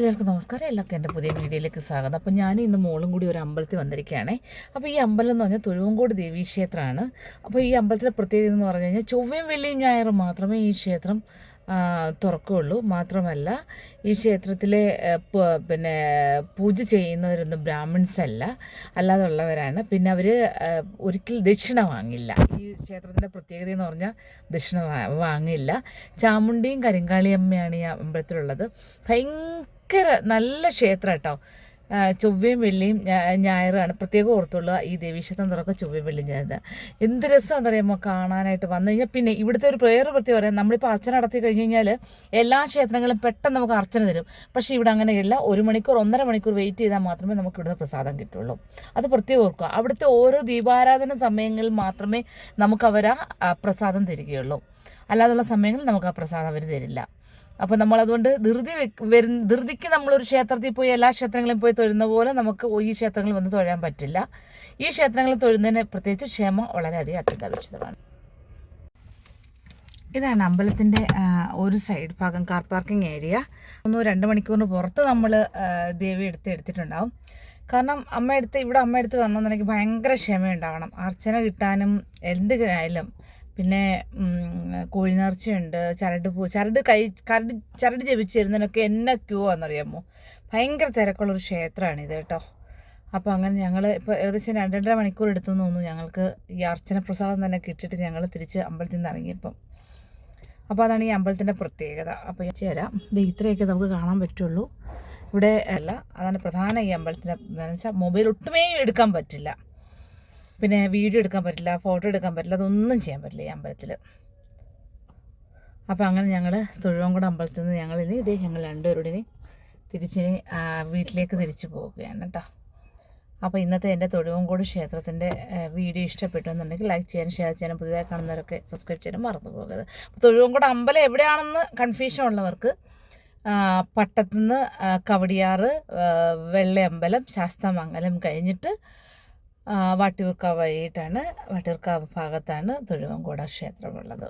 എല്ലാവർക്കും നമസ്കാരം. എല്ലാവർക്കും എന്റെ പുതിയ വീഡിയോയിലേക്ക് സ്വാഗതം. അപ്പോൾ ഞാൻ ഇന്ന് മോളും കൂടി ഒരു അമ്പലത്തിൽ വന്നിരിക്കുകയാണ്. അപ്പോൾ ഈ അമ്പലം എന്ന് പറഞ്ഞാൽ തൊഴുവങ്കോട് ദേവീക്ഷേത്രമാണ് അപ്പോൾ ഈ അമ്പലത്തിലെ പ്രത്യേകത എന്ന് പറഞ്ഞു കഴിഞ്ഞാൽ ചൊവ്വയും വെള്ളിയും ഞായറും മാത്രമേ ഈ ക്ഷേത്രം തുറക്കുകയുള്ളൂ. മാത്രമല്ല ഈ ക്ഷേത്രത്തിലെ പിന്നെ പൂജ ചെയ്യുന്നവരൊന്നും ബ്രാഹ്മിൺസ് അല്ല. അല്ലാതെ ഉള്ളവരാണ്. പിന്നെ അവർ ഒരിക്കലും ദക്ഷിണ വാങ്ങില്ല. ഈ ക്ഷേത്രത്തിന്റെ പ്രത്യേകത എന്ന് പറഞ്ഞാൽ ദക്ഷിണ വാങ്ങില്ല. ചാമുണ്ടിയും കരിങ്കാളിയമ്മയാണ് ഈ അമ്പലത്തിലുള്ളത്. ഭയങ്കര നല്ല ക്ഷേത്രം കേട്ടോ ചൊവ്വയും വെള്ളിയും ഞായറാണ് പ്രത്യേകം ഓർത്തുള്ള ഈ ദേവീക്ഷേത്രം തുറക്കുക ചൊവ്വയും വെള്ളിയും ഞായർ എന്ത് രസമാണെന്ന് അറിയാമോ കാണാനായിട്ട് വന്നു കഴിഞ്ഞാൽ പിന്നെ ഇവിടുത്തെ ഒരു പ്രേയർ പ്രത്യേകം പറയാം. നമ്മളിപ്പോൾ അർച്ചന നടത്തി കഴിഞ്ഞ് കഴിഞ്ഞാൽ എല്ലാ ക്ഷേത്രങ്ങളും പെട്ടെന്ന് നമുക്ക് അർച്ചന തരും. പക്ഷേ ഇവിടെ അങ്ങനെയല്ല. ഒരു മണിക്കൂർ ഒന്നര മണിക്കൂർ വെയിറ്റ് ചെയ്താൽ മാത്രമേ നമുക്ക് ഇവിടുന്ന് പ്രസാദം കിട്ടുള്ളൂ അത് പ്രത്യേകം ഓർക്കുക. അവിടുത്തെ ഓരോ ദീപാരാധന സമയങ്ങളിൽ മാത്രമേ നമുക്ക് അവർ പ്രസാദം തരികയുള്ളൂ. അല്ലാതുള്ള സമയങ്ങളിൽ നമുക്ക് ആ പ്രസാദം അവർ തരില്ല. അപ്പോൾ നമ്മളതുകൊണ്ട് ധൃതി വെക്ക് വരു ധൃതിക്ക് നമ്മളൊരു ക്ഷേത്രത്തിൽ പോയി എല്ലാ ക്ഷേത്രങ്ങളിലും പോയി തൊഴുന്ന പോലെ നമുക്ക് ഈ ക്ഷേത്രങ്ങളിൽ വന്ന് തൊഴാൻ പറ്റില്ല. ഈ ക്ഷേത്രങ്ങളിൽ തൊഴുന്നതിന് പ്രത്യേകിച്ച് ക്ഷമ വളരെയധികം അത്യന്താപേക്ഷിതമാണ്. ഇതാണ് അമ്പലത്തിന്റെ ഒരു സൈഡ് ഭാഗം കാർ പാർക്കിംഗ് ഏരിയ. ഒന്ന് രണ്ട് മണിക്കൂറിന് പുറത്ത് നമ്മൾ ദേവി എടുത്ത് എടുത്തിട്ടുണ്ടാവും. കാരണം അമ്മ എടുത്ത് ഇവിടെ അമ്മ എടുത്ത് വന്നെന്നുണ്ടെങ്കിൽ ഭയങ്കര ക്ഷമയുണ്ടാകണം. അർച്ചന കിട്ടാനും എന്ത് എന്തിനായാലും പിന്നെ കോഴിനേർച്ചയുണ്ട് ചരട് പൂ ചരട് കൈ കരട് ചരട് ജപിച്ചിരുന്നതിനൊക്കെ എന്നെ ക്യൂ ആണെന്നറിയാമോ? ഭയങ്കര തിരക്കുള്ളൊരു ക്ഷേത്രമാണ് ഇത് കേട്ടോ. അപ്പോൾ അങ്ങനെ ഞങ്ങൾ ഇപ്പോൾ ഏകദേശം രണ്ട് രണ്ടര മണിക്കൂർ എടുത്തു എന്ന് തോന്നുന്നു ഞങ്ങൾക്ക് ഈ അർച്ചന പ്രസാദം തന്നെ കിട്ടിയിട്ട് ഞങ്ങൾ തിരിച്ച് അമ്പലത്തിൽ നിന്ന് ഇറങ്ങിയപ്പം. അപ്പോൾ അതാണ് ഈ അമ്പലത്തിന്റെ പ്രത്യേകത. അപ്പോൾ ചേരാം. ഇത് ഇത്രയൊക്കെ നമുക്ക് കാണാൻ പറ്റുള്ളൂ. ഇവിടെ അല്ല അതാണ് പ്രധാന ഈ അമ്പലത്തിന്റെ എന്ന് വെച്ചാൽ മൊബൈൽ ഒട്ടുമേ എടുക്കാൻ പറ്റില്ല. പിന്നെ വീഡിയോ എടുക്കാൻ പറ്റില്ല ഫോട്ടോ എടുക്കാൻ പറ്റില്ല അതൊന്നും ചെയ്യാൻ പറ്റില്ല ഈ അമ്പലത്തിൽ അപ്പോൾ അങ്ങനെ ഞങ്ങൾ തൊഴുവൻകുട അമ്പലത്തിൽ നിന്ന് ഞങ്ങളിനി ഇതേ ഞങ്ങൾ രണ്ടുപേരോട് ഇനി തിരിച്ചിനി വീട്ടിലേക്ക് തിരിച്ചു പോവുകയാണ് കേട്ടോ. അപ്പോൾ ഇന്നത്തെ എന്റെ തൊഴുവൻകോട് ക്ഷേത്രത്തിന്റെ വീഡിയോ ഇഷ്ടപ്പെട്ടു എന്നുണ്ടെങ്കിൽ ലൈക്ക് ചെയ്യാനും ഷെയർ ചെയ്യാനും പുതിയതായി കാണുന്നവരൊക്കെ സബ്സ്ക്രൈബ് ചെയ്യാനും മറന്നു പോകരുത്. അപ്പോൾ തൊഴുവൻകോട് അമ്പലം എവിടെയാണെന്ന് കൺഫ്യൂഷൻ ഉള്ളവർക്ക് പട്ടത്തുനിന്ന് കവടിയാറ് വെള്ളയമ്പലം ശാസ്താമംഗലം കഴിഞ്ഞിട്ട് വട്ടിയൂർക്കാവ് വഴിയിട്ടാണ് വട്ടിയൂർക്കാവ് ഭാഗത്താണ് തൊഴുവങ്കോട ക്ഷേത്രമുള്ളത്.